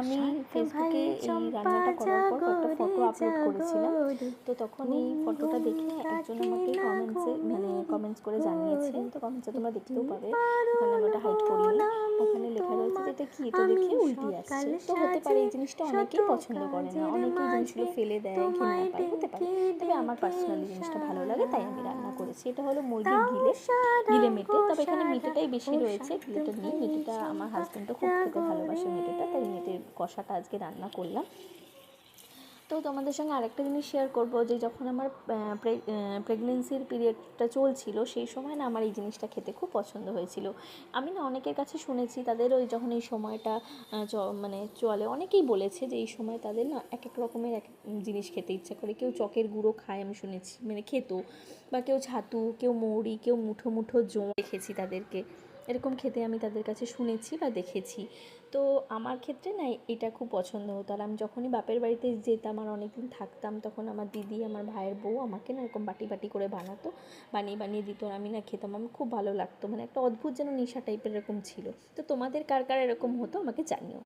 আমি ফেসবুকে এই রান্নাটা করার পর একটা ফটো আপলোড করেছিলাম। তো তখন এই ফটোটা দেখে একজন আমাকে কমেন্টসে মানে কমেন্টস করে জানিয়েছে। তো কমেন্টসে তোমরা দেখতেও পাবে। ওখানে আমি ওটা হাইড করিনি। ওখানে লেখা রয়েছে যে এটা কি? এটা দেখে উল্টি আসছে। তো হতে পারে এই জিনিসটা অনেকেই পছন্দ করে না। অনেকেই জিনিসগুলো ফেলে দেয় ঘৃণা পায়। হতে পারে। তবে আমার পার্সোনালি জিনিসটা ভালো লাগে তাই আমি রান্না করেছি। এটা হলো মুরগির গিলে গিলে মেটে। তবে এখানে মিটেটাই বেশি রয়েছে। গিলেটা নিয়ে মিটেটা আমার হাজব্যান্ডও খুব খেতে ভালোবাসে মিটেটা তাই মিটের কষাটা আজকে রান্না করলাম। তো তোমাদের সঙ্গে আরেকটা জিনিস শেয়ার করব, যে যখন আমার প্রেগনেন্সির পিরিয়ডটা চলছিল, সেই সময় না আমার এই জিনিসটা খেতে খুব পছন্দ হয়েছিল। আমি না অনেকের কাছে শুনেছি, তাদের ওই যখন এই সময়টা মানে চলে, অনেকেই বলেছে যে এই সময় তাদের না এক এক রকমের এক জিনিস খেতে ইচ্ছা করে। কেউ চকের গুঁড়ো খায়, আমি শুনেছি মানে খেত, বা কেউ ছাতু, কেউ মৌরি, কেউ মুঠো মুঠো জো, দেখেছি তাদেরকে। এরকম খেতে আমি তাদের কাছে শুনেছি বা দেখেছি। তো আমার ক্ষেত্রে না, এটা খুব পছন্দ হতো। আর আমি যখনই বাপের বাড়িতে যেতাম আর অনেকদিন থাকতাম, তখন আমার দিদি, আমার ভাইয়ের বউ আমাকে না এরকম বাটি বাটি করে বানাতো, বানিয়ে বানিয়ে দিত আর আমি না খেতাম। আমার খুব ভালো লাগতো। মানে একটা অদ্ভুত যেন নেশা টাইপের এরকম ছিল। তো তোমাদের কার কার এরকম হতো আমাকে জানিও।